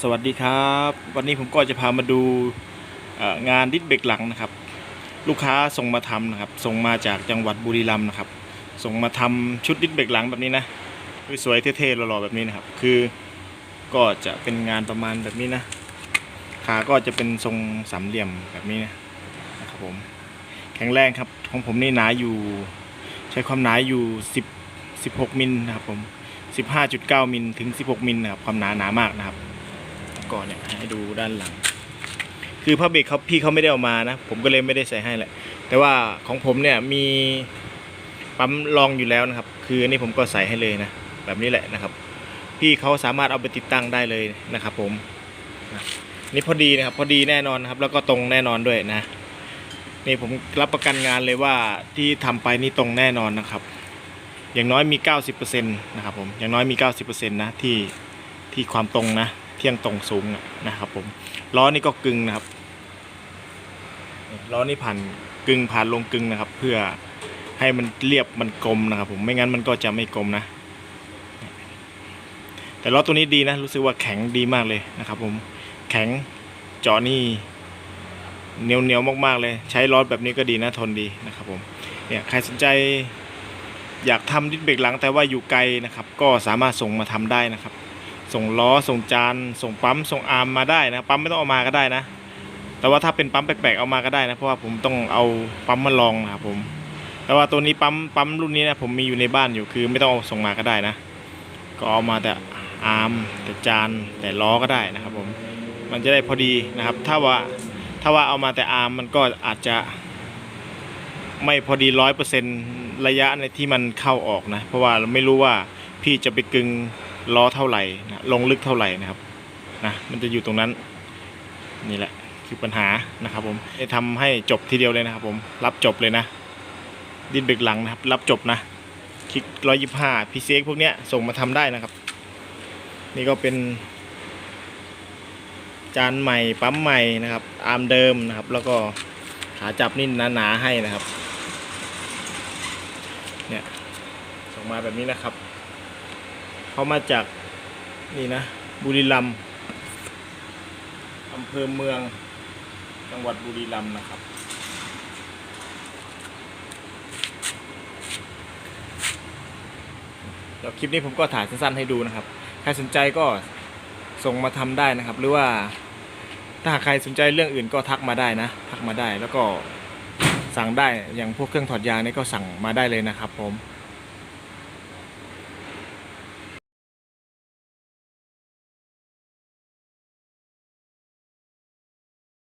สวัสดีครับ วันนี้ผมก็จะพามาดูงานดิสเบรกหลังนะครับ ลูกค้าส่งมาทำนะครับ ส่งมาจากจังหวัดบุรีรัมย์นะครับ ส่งมาทำชุดดิสเบรกหลังแบบนี้นะสวยเท่ๆหล่อๆแบบนี้นะครับ คือก็จะเป็นงานประมาณแบบนี้นะขาก็จะเป็นทรงสามเหลี่ยมแบบนี้นะนะครับผมแข็งแรงครับของผมนี่หนาอยู่ ใช้ความหนาอยู่ 10 16มิลนะครับผม15.9มิลถึง 16มิลนะครับความหนาหนามากนะครับ ก่อนเนี่ยให้ดูด้านหลัง คือพระเบรกเขาพี่เขาไม่ได้เอามานะ ผมก็เลยไม่ได้ใส่ให้แหละ แต่ว่าของผมเนี่ยมีปั๊มรองอยู่แล้วนะครับ คืออันนี้ผมก็ใส่ให้เลยนะ แบบนี้แหละนะครับ พี่เขาสามารถเอาไปติดตั้งได้เลยนะครับผมนี่พอดีนะครับ พอดีแน่นอนนะครับ แล้วก็ตรงแน่นอนด้วยนะนี่ผมรับประกันงานเลยว่าที่ทำไปนี่ตรงแน่นอนนะครับ อย่างน้อยมี 90%นะครับผมอย่างน้อยมี 90%นะที่ที่ความตรงนะ ที่ยงตรงสูงนะครับผมล้อนี่ก็กึ่งนะครับล้อนี่ผ่านกึ่งผ่านลงกึ่งนะครับ เพื่อให้มันเรียบมันกลมนะครับ ผมไม่งั้นมันก็จะไม่กลมนะ แต่ล้อตัวนี้ดีนะรู้สึกว่าแข็งดีมากเลยนะครับ ผมแข็งเจาะนี่เหนียวเหนียวๆมากๆเลย ใช้ล้อแบบนี้ก็ดีนะทนดีนะครับ ผมเนี่ยใครสนใจอยากทำดิสเบรกหลังแต่ว่าอยู่ไกลนะครับ ก็สามารถส่งมาทำได้นะครับ ส่งล้อส่งจาน ส่งปั๊มส่งอาร์มมาได้นะปั๊มไม่ต้องเอามาก็ได้นะ แต่ว่าถ้าเป็นปั๊มแปลกๆเอามาก็ได้นะเพราะว่าผมต้องเอาปั๊มมาลองนะครับผม แต่ว่าตัวนี้ปั๊มปั๊มรุ่นนี้นะผมมีอยู่ในบ้านอยู่คือไม่ต้องเอาส่งมาก็ได้นะ ก็เอามาแต่อาร์มแต่จานแต่ล้อก็ได้นะครับผมมันจะได้พอดีนะครับ ถ้าว่าถ้าว่าเอามาแต่อาร์มมันก็อาจจะ ไม่พอดีร้อยเปอร์เซ็นระยะในที่มันเข้าออกนะ เพราะว่าเราไม่รู้ว่าพี่จะไปกึง ล้อเท่าไหร่นะลงลึกเท่าไหร่นะครับนะมันจะอยู่ตรงนั้นนี่แหละคือปัญหานะครับผมจะทำให้จบทีเดียวเลยนะครับผมรับจบเลยนะ ดินเบรกหลังนะครับ รับจบนะคลิกร้อยยี่ห้าพีซีพวกเนี้ยส่งมาทำได้นะครับ นี่ก็เป็น จานใหม่ปั๊มใหม่นะครับอาร์มเดิมนะครับ แล้วก็ขาจับนี่หนาๆให้นะครับเนี่ยส่งมาแบบนี้นะครับ เขามาจากนี่นะบุรีรัมย์อำเภอเมืองจังหวัดบุรีรัมย์นะครับ เดี๋ยวคลิปนี้ผมก็ถ่ายสั้นๆให้ดูนะครับ ใครสนใจก็ส่งมาทำได้นะครับ หรือว่าถ้าหากใครสนใจเรื่องอื่นก็ทักมาได้นะ ทักมาได้แล้วก็สั่งได้อย่างพวกเครื่องถอดยางนี่ก็สั่งมาได้เลยนะครับผม